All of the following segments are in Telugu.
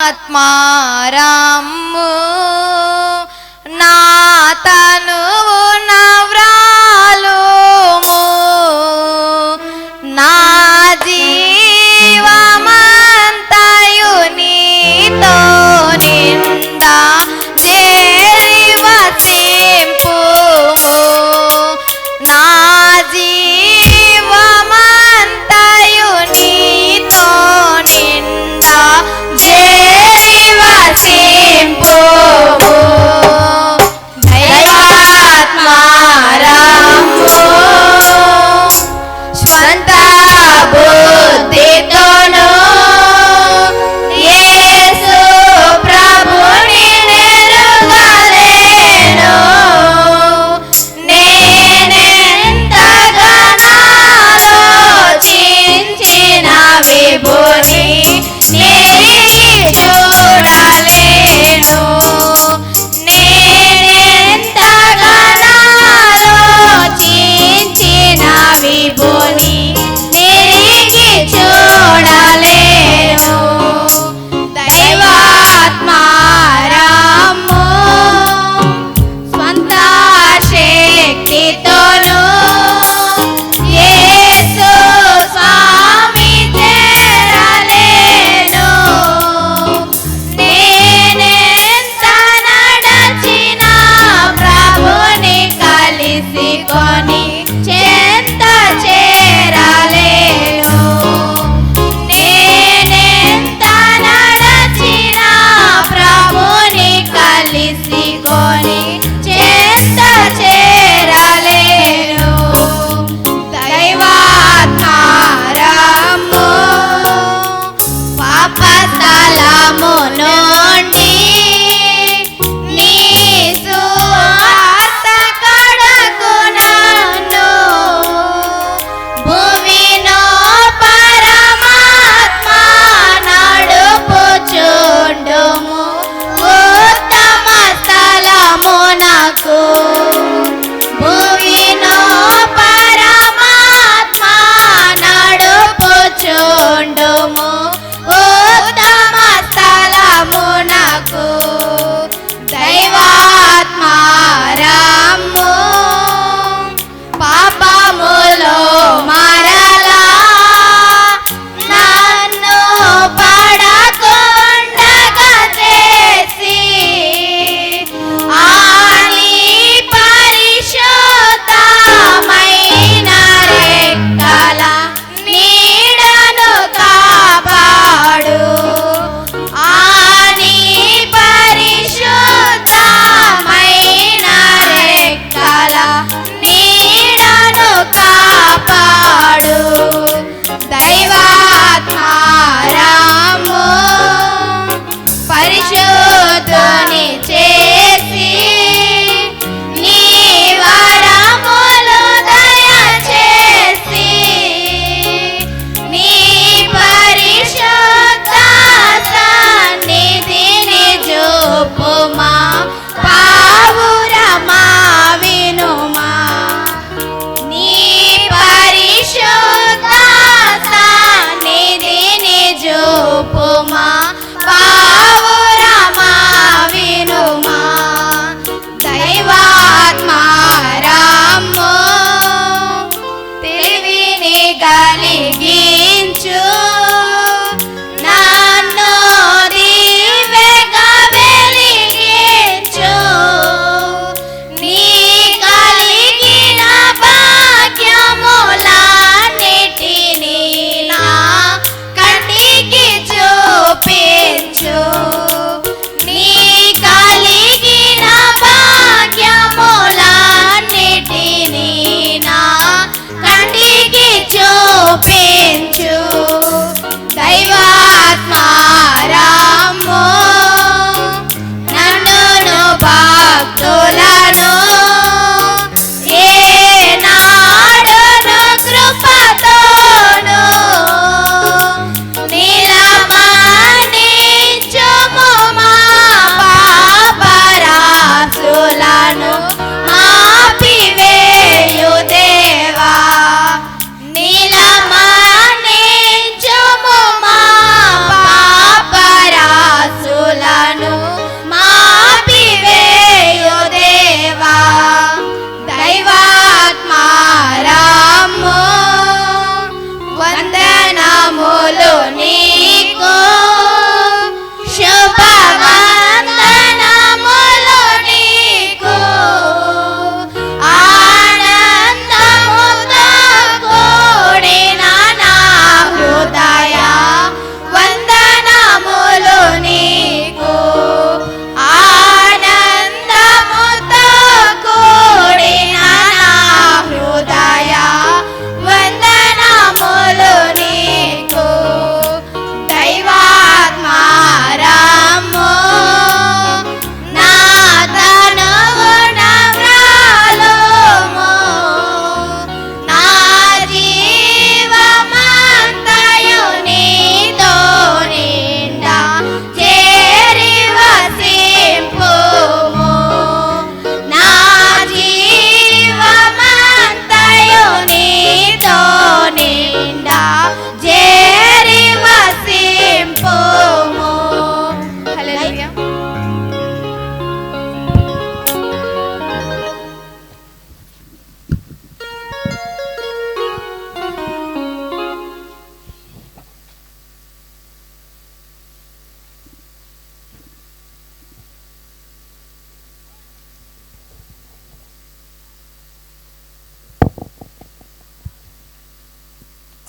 आत्मा राम no.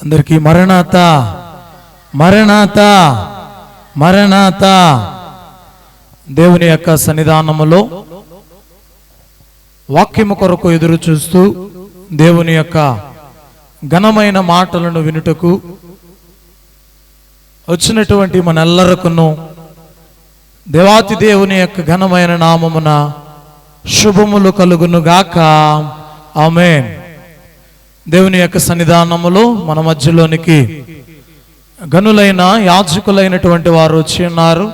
అందరికీ మరణాత మరణాత మరణాత. దేవుని యొక్క సన్నిధానములో వాక్యము కొరకు ఎదురు చూస్తూ దేవుని యొక్క ఘనమైన మాటలను వినుటకు వచ్చినటువంటి మనెల్లరకును దేవాతి దేవుని యొక్క ఘనమైన నామమున శుభములు కలుగును గాక ఆమేన్. దేవుని యొక్క సన్నిధానములో మన మధ్యలోనికి గనులైన యాజకులైనటువంటి వారు వచ్చి ఉన్నారు.